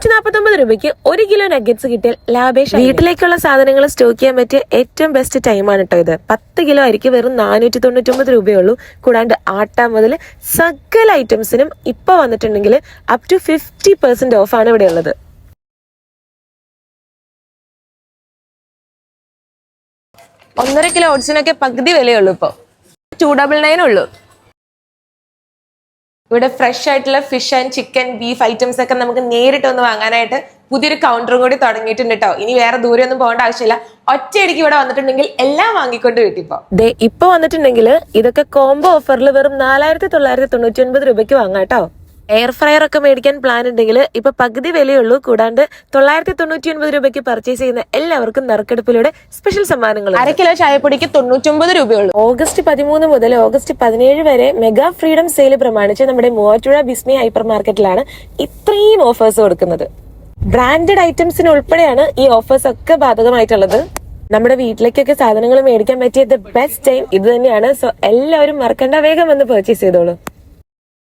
നൂറ്റി നാൽപ്പത്തൊമ്പത് രൂപയ്ക്ക് ഒരു കിലോ നഗറ്റ്സ് കിട്ടിയാൽ ലാഭേഷ വീട്ടിലേക്കുള്ള സാധനങ്ങൾ സ്റ്റോക്ക് ചെയ്യാൻ പറ്റിയ ഏറ്റവും ബെസ്റ്റ് ടൈമാണ് കേട്ടോ ഇത്. പത്ത് കിലോ അരിക്ക് വെറും നാനൂറ്റി തൊണ്ണൂറ്റൊമ്പത് രൂപയുള്ളൂ കൂടാണ്ട് ആട്ട മുതൽ സകല ഐറ്റംസിനും ഇപ്പൊ വന്നിട്ടുണ്ടെങ്കിൽ up to fifty percent off ആണ് ഇവിടെ ഉള്ളത്. ഒന്നര കിലോ ഓട്സിനൊക്കെ പകുതി വിലയുള്ളൂ ഇപ്പോൾ ടു ഡബിൾ നയൻ ഉള്ളൂ. ഇവിടെ ഫ്രഷ് ആയിട്ടുള്ള fish and chicken beef items ഒക്കെ നമുക്ക് നേരിട്ട് ഒന്ന് വാങ്ങാനായിട്ട് പുതിയൊരു കൗണ്ടറും കൂടി തുടങ്ങിയിട്ടുണ്ട് കേട്ടോ ഇനി വേറെ ദൂരെ ഒന്നും പോകേണ്ട ആവശ്യമില്ല. ഒറ്റയടിക്ക് ഇവിടെ വന്നിട്ടുണ്ടെങ്കിൽ എല്ലാം വാങ്ങിക്കൊണ്ട് വീട്ടിപ്പോ ദേ ഇപ്പൊ വന്നിട്ടുണ്ടെങ്കിൽ ഇതൊക്കെ കോംബോ ഓഫറിൽ വെറും നാലായിരത്തി തൊള്ളായിരത്തി തൊണ്ണൂറ്റി ഒൻപത് രൂപയ്ക്ക് വാങ്ങാം കേട്ടോ എയർ ഫ്രയർ ഒക്കെ മേടിക്കാൻ പ്ലാൻ ഉണ്ടെങ്കിൽ ഇപ്പൊ പകുതി വിലയുള്ളൂ. കൂടാണ്ട് തൊള്ളായിരത്തി തൊണ്ണൂറ്റി ഒൻപത് രൂപയ്ക്ക് പർച്ചേസ് ചെയ്യുന്ന എല്ലാവർക്കും നറുക്കെടുപ്പിലൂടെ സ്പെഷ്യൽ സമ്മാനങ്ങൾ അര കിലോ ചായപ്പൊടിക്ക് തൊണ്ണൂറ്റൊമ്പത് രൂപയുള്ളൂ. ഓഗസ്റ്റ് പതിമൂന്ന് മുതൽ ഓഗസ്റ്റ് പതിനേഴ് വരെ മെഗാ ഫ്രീഡം സെയിൽ പ്രമാണിച്ച് നമ്മുടെ മൂവാറ്റുപുഴ ബിസ്മി ഹൈപ്പർ മാർക്കറ്റിലാണ് ഇത്രയും ഓഫേഴ്സ് കൊടുക്കുന്നത്. ബ്രാൻഡഡ് ഐറ്റംസിന് ഉൾപ്പെടെയാണ് ഈ ഓഫേഴ്സ് ഒക്കെ ബാധകമായിട്ടുള്ളത്. നമ്മുടെ വീട്ടിലേക്കൊക്കെ സാധനങ്ങൾ മേടിക്കാൻ പറ്റിയ ദ ബെസ്റ്റ് ടൈം ഇത് തന്നെയാണ്. സോ എല്ലാവരും മറക്കണ്ട വേഗം വന്ന് പർച്ചേസ് ചെയ്തോളൂ.